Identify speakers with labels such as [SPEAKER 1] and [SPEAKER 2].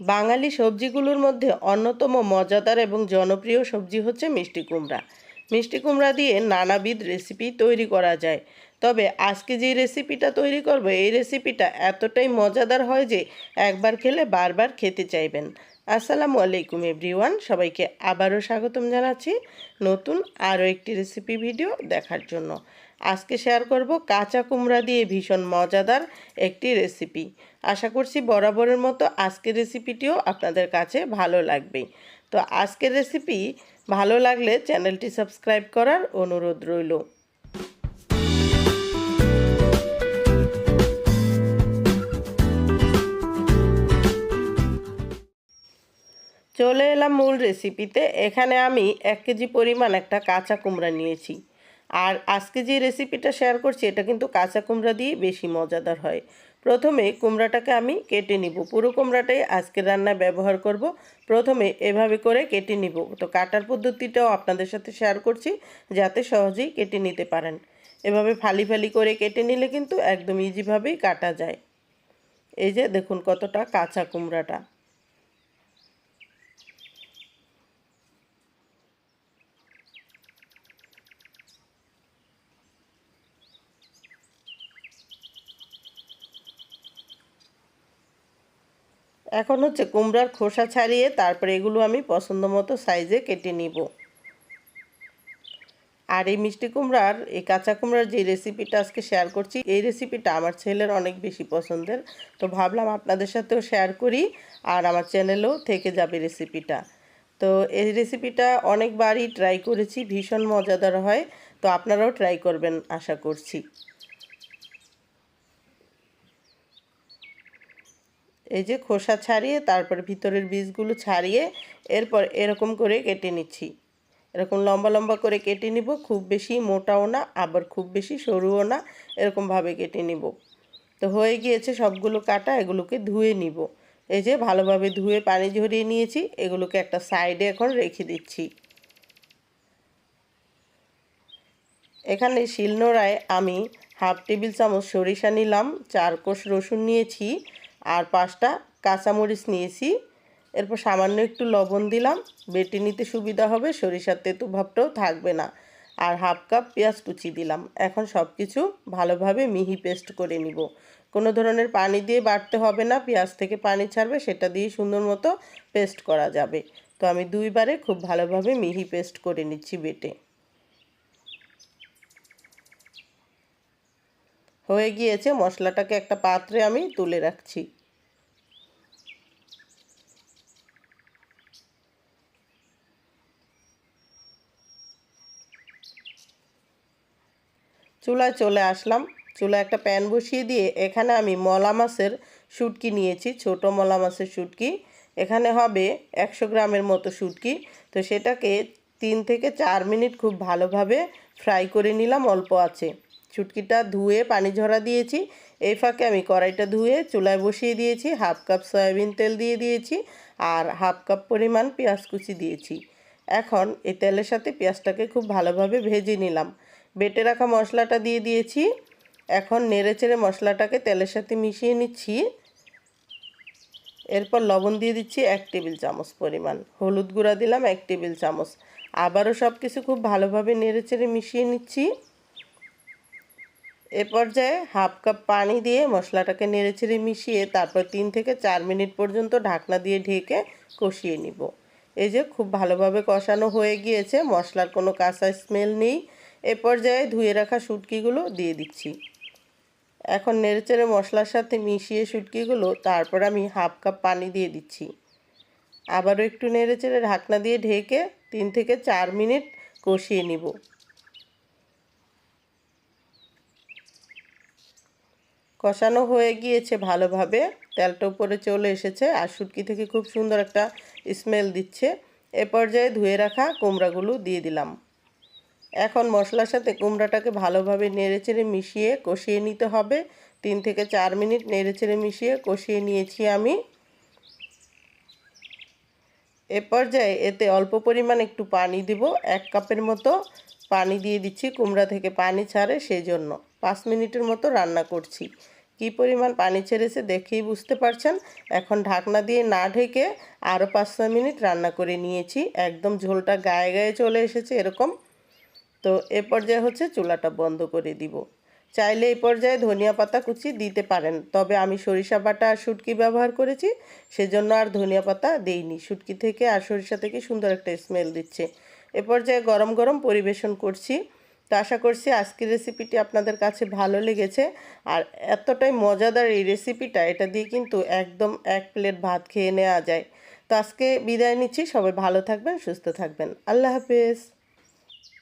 [SPEAKER 1] বাঙালি সবজিগুলোর মধ্যে অন্যতম মজাদার এবং জনপ্রিয় সবজি হচ্ছে মিষ্টি কুমড়া। মিষ্টি কুমড়া দিয়ে নানাবিধ রেসিপি তৈরি করা যায়। তবে আজকে যে রেসিপিটা তৈরি করব, এই রেসিপিটা এতটাই মজাদার হয় যে একবার খেলে বারবার খেতে চাইবেন। আসসালামু আলাইকুম এভরিওয়ান, সবাইকে আবারও স্বাগতম জানাচ্ছি নতুন আরও একটি রেসিপি ভিডিও দেখার জন্য। আজকে শেয়ার করব কাঁচা কুমড়া দিয়ে ভীষণ মজাদার একটি রেসিপি। আশা করছি বরাবরের মতো আজকের রেসিপিটিও আপনাদের কাছে ভালো লাগবে। তো আজকের রেসিপি ভালো লাগলে চ্যানেলটি সাবস্ক্রাইব করার অনুরোধ রইল। চলে এলাম মূল রেসিপিতে এখানে আমি এক কেজি পরিমাণ একটা কাঁচা কুমড়া নিয়েছি। আর আজকে যে রেসিপিটা শেয়ার করছি, এটা কিন্তু কাঁচা কুমড়া দিয়ে বেশি মজাদার হয়। প্রথমে কুমড়াটাকে আমি কেটে নিব। পুরো কুমড়াটাই আজকে রান্নায় ব্যবহার করব। প্রথমে এভাবে করে কেটে নিব। তো কাটার পদ্ধতিটাও আপনাদের সাথে শেয়ার করছি, যাতে সহজেই কেটে নিতে পারেন। এভাবে ফালি ফালি করে কেটে নিলে কিন্তু একদম ইজিভাবেই কাটা যায়। এই যে দেখুন কতটা কাঁচা কুমড়াটা। এখন হচ্ছে কুমড়ার খোসা ছাড়িয়ে তারপরে এগুলো আমি পছন্দ মতো সাইজে কেটে নিব। আর এই মিষ্টি কুমড়ার, এই কাঁচা কুমড়ার যে রেসিপিটা আজকে শেয়ার করছি, এই রেসিপিটা আমার ছেলের অনেক বেশি পছন্দের। তো ভাবলাম আপনাদের সাথেও শেয়ার করি আর আমার চ্যানেলেও থেকে যাবে রেসিপিটা। তো এই রেসিপিটা অনেকবারই ট্রাই করেছি, ভীষণ মজাদার হয়। তো আপনারাও ট্রাই করবেন, আশা করছি। এই যে খোসা ছাড়িয়ে, তারপর ভিতরের বীজগুলো ছাড়িয়ে, এরপর এরকম করে কেটে নিচ্ছি। এরকম লম্বা লম্বা করে কেটে নিব, খুব বেশি মোটাও না, আবার খুব বেশি সরুও না, এরকমভাবে কেটে নিব। তো হয়ে গিয়েছে সবগুলো কাটা, এগুলোকে ধুয়ে নিব। এই যে ভালোভাবে ধুয়ে পানি ঝরিয়ে নিয়েছি, এগুলোকে একটা সাইডে এখন রেখে দিচ্ছি। এখানে শিলনোড়ায় আমি হাফ টেবিল চামচ সরিষা নিলাম, চার কোষ রসুন নিয়েছি পাঁচটা কাঁচামরিচ নিয়েছি। এরপর সামান্য একটু লবণ দিলাম। বেটে নিতে সুবিধা হবে, সরিষার তেতু ভাবটাও থাকবে না। আর হাফ কাপ পেঁয়াজ কুচি দিলাম। এখন সব কিছু ভালোভাবে মিহি পেস্ট করে নিব। কোনো ধরনের পানি দিয়ে বাটতে হবে না, পেঁয়াজ থেকে পানি ছাড়বে, সেটা দিয়ে সুন্দর মতো পেস্ট করা যাবে। তো আমি দুইবারে খুব ভালোভাবে মিহি পেস্ট করে নিচ্ছি বেটে। হয়ে গিয়েছে, মশলাটাকে একটা পাত্রে আমি তুলে রাখছি। চুলায় চলে আসলাম। চুলায় একটা প্যান বসিয়ে দিয়ে এখানে আমি মলা মাছের শুটকি নিয়েছি, ছোট মলা মাছের শুটকি। এখানে হবে একশো গ্রামের মতো শুটকি। তো সেটাকে তিন থেকে চার মিনিট খুব ভালোভাবে ফ্রাই করে নিলাম, অল্প আছে। চুটকিটা ধুয়ে পানি ঝরা দিয়েছি। এই ফাঁকে আমি কড়াইটা ধুয়ে চুলায় বসিয়ে দিয়েছি, হাফ কাপ সয়াবিন তেল দিয়ে দিয়েছি আর হাফ কাপ পরিমাণ পেঁয়াজ কুচি দিয়েছি। এখন এই তেলের সাথে পেঁয়াজটাকে খুব ভালোভাবে ভেজে নিলাম। বেটে রাখা মশলাটা দিয়ে দিয়েছি। এখন নেড়ে চেড়ে মশলাটাকে তেলের সাথে মিশিয়ে নিচ্ছি। এরপর লবণ দিয়ে দিচ্ছি এক টেবিল চামচ পরিমাণ। হলুদ গুঁড়া দিলাম এক টেবিল চামচ। আবারও সব কিছু খুব ভালোভাবে নেড়ে চেড়ে মিশিয়ে নিচ্ছি। এ পর্যায়ে হাফ কাপ পানি দিয়ে মশলাটাকে নেড়েচেড়ে মিশিয়ে তারপর তিন থেকে চার মিনিট পর্যন্ত ঢাকনা দিয়ে ঢেকে কষিয়ে নিব। এই যে খুব ভালোভাবে কষানো হয়ে গিয়েছে, মশলার কোনো কাঁচা স্মেল নেই। এ পর্যায়ে ধুয়ে রাখা শুটকিগুলো দিয়ে দিচ্ছি। এখন নেড়েচেড়ে মশলার সাথে মিশিয়ে শুটকিগুলো তারপর আমি হাফ কাপ পানি দিয়ে দিচ্ছি। আবারও একটু নেড়েচেড়ে ঢাকনা দিয়ে ঢেকে তিন থেকে চার মিনিট কষিয়ে নিব। কষানো হয়ে গিয়েছে ভালোভাবে। তেলটা উপরে চলে এসেছে আর শুটকি থেকে খুব সুন্দর একটা স্মেল দিচ্ছে। এ পর্যায়ে ধুয়ে রাখা কুমড়াগুলো দিয়ে দিলাম। এখন মশলার সাথে কুমড়াটাকে ভালোভাবে নেড়েচেড়ে মিশিয়ে কষিয়ে নিতে হবে। তিন থেকে চার মিনিট নেড়েচেড়ে মিশিয়ে কষিয়ে নিয়েছি আমি। এ পর্যায়ে এতে অল্প পরিমাণ একটু পানি দিব। এক কাপের মতো পানি দিয়ে দিচ্ছি কুমড়া থেকে পানি ছাড়ে সেই জন্য পাঁচ মিনিটের মতো রান্না করছি। কি পরিমাণ পানি ছেড়েছে দেখেই বুঝতে পারছেন? এখন ঢাকনা দিয়ে না ঢেকে আরও পাঁচ ছয় মিনিট রান্না করে নিয়েছি। একদম ঝোলটা গায়ে গায়ে চলে এসেছে এরকম। তো এ পর্যায়ে হচ্ছে চুলাটা বন্ধ করে দিব। চাইলে এই পর্যায়ে ধনিয়া পাতা কুচি দিতে পারেন, তবে আমি সরিষা বাটা আর শুটকি ব্যবহার করেছি, সেজন্য আর ধনিয়া পাতা দেইনি। শুটকি থেকে আর সরিষা থেকে সুন্দর একটা স্মেল দিচ্ছে। এ পর্যায়ে গরম গরম পরিবেশন করছি। তো আশা করছি আজকের রেসিপিটি আপনাদের কাছে ভালো লেগেছে। আর এতটাই মজাদার এই রেসিপিটা এটা দিয়ে কিন্তু একদম এক প্লেট ভাত খেয়ে নেওয়া যায়। তো আজকে বিদায় নিচ্ছি, সবাই ভালো থাকবেন, সুস্থ থাকবেন। আল্লাহ হাফেজ।